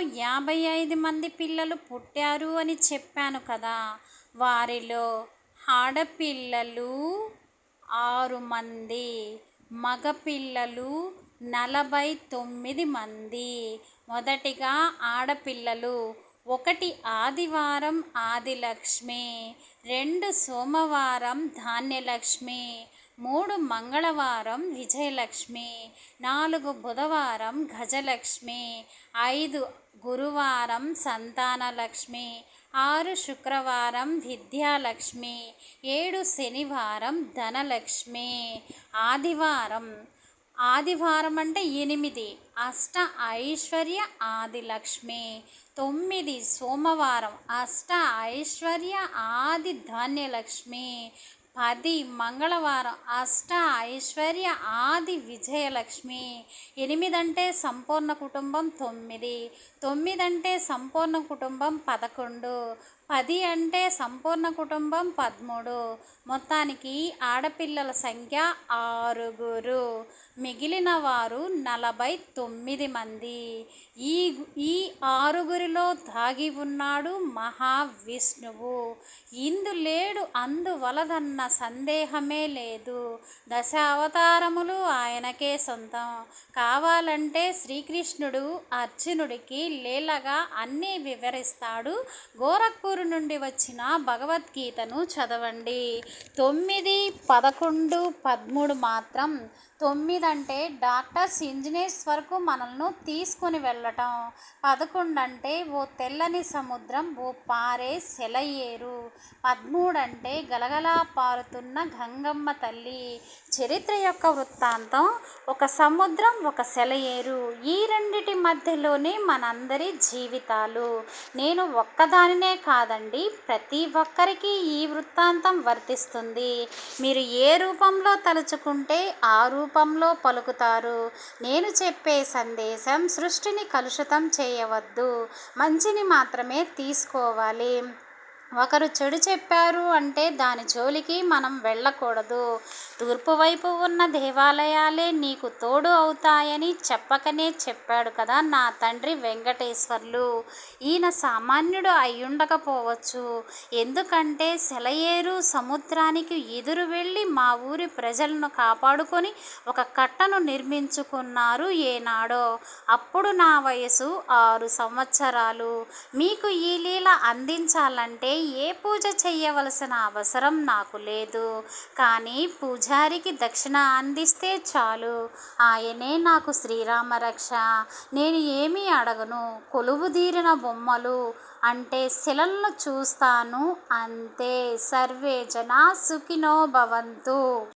యాభై ఐదు మంది పిల్లలు పుట్టారు అని చెప్పాను కదా. వారిలో ఆడపిల్లలు ఆరు మంది మగపిల్లలు నలభై తొమ్మిది మంది. మొదటిగా ఆడపిల్లలు ఒకటి ఆదివారం ఆదిలక్ష్మి రెండు సోమవారం ధాన్యలక్ష్మి మూడు మంగళవారం విజయలక్ష్మి నాలుగు బుధవారం గజలక్ష్మి ఐదు గురువారం సంతానలక్ష్మి ఆరు శుక్రవారం విద్యాలక్ష్మి ఏడు శనివారం ధనలక్ష్మి. ఆదివారం ఆదివారం అంటే ఎనిమిది అష్ట ఐశ్వర్య ఆదిలక్ష్మి తొమ్మిది సోమవారం అష్ట ఐశ్వర్య ఆది ధాన్యలక్ష్మి. పది మంగళవారం అష్ట ఐశ్వర్య ఆది విజయలక్ష్మి. ఎనిమిదంటే సంపూర్ణ కుటుంబం తొమ్మిది తొమ్మిది అంటే సంపూర్ణ కుటుంబం పదకొండు పది అంటే సంపూర్ణ కుటుంబం పదమూడు. మొత్తానికి ఆడపిల్లల సంఖ్య ఆరుగురు. మిగిలిన వారు నలభై తొమ్మిది మంది. ఈ ఈ ఆరుగురిలో దాగి ఉన్నాడు మహావిష్ణువు. ఇందు లేడు అందువలదన్న సందేహమే లేదు. దశ అవతారములు ఆయనకే సొంతం. కావాలంటే శ్రీకృష్ణుడు అర్జునుడికి లీలగా అన్నీ వివరిస్తాడు. గోరఖ్పూర్ నుండి వచ్చిన భగవద్గీతను చదవండి. తొమ్మిది పదకొండు పదమూడు మాత్రం తొమ్మిది అంటే డాక్టర్స్ ఇంజనీర్స్ వరకు మనల్ని తీసుకొని వెళ్ళటం. పదకొండు అంటే ఓ తెల్లని సముద్రం ఓ పారే సెలయేరు. పదమూడు అంటే గలగలా పారుతున్న గంగమ్మ తల్లి. చరిత్ర యొక్క వృత్తాంతం ఒక సముద్రం ఒక సెలయేరు. ఈ రెండిటి మధ్యలోనే మనందరి జీవితాలు. నేను ఒక్కదానినే కాదు కాదండి. ప్రతి ఒక్కరికి ఈ వృత్తాంతం వర్తిస్తుంది. మీరు ఏ రూపంలో తలుచుకుంటే ఆ రూపంలో పలుకుతారు. నేను చెప్పే సందేశం సృష్టిని కలుషితం చేయవద్దు. మంచిని మాత్రమే తీసుకోవాలి. ఒకరు చెడు చెప్పారు అంటే దాని జోలికి మనం వెళ్ళకూడదు. తూర్పు వైపు ఉన్న దేవాలయాలే నీకు తోడు అవుతాయని చెప్పకనే చెప్పాడు కదా నా తండ్రి వెంకటేశ్వర్లు. ఈయన సామాన్యుడు అయ్యుండకపోవచ్చు. ఎందుకంటే సెలయేరు సముద్రానికి ఎదురు వెళ్ళి మా ఊరి ప్రజలను కాపాడుకొని ఒక కట్టను నిర్మించుకున్నారు ఏనాడో. అప్పుడు నా వయసు ఆరు సంవత్సరాలు. మీకు ఈ లీల అందించాలంటే ఏ పూజ చేయవలసిన అవసరం నాకు లేదు. కానీ పూజారికి దక్షిణ అందిస్తే చాలు. ఆయనే నాకు శ్రీరామ రక్ష. నేను ఏమీ అడగను. కొలువుదీరిన బొమ్మలు అంటే శిలలను చూస్తాను అంతే. సర్వే జనా సుఖినో భవంతు.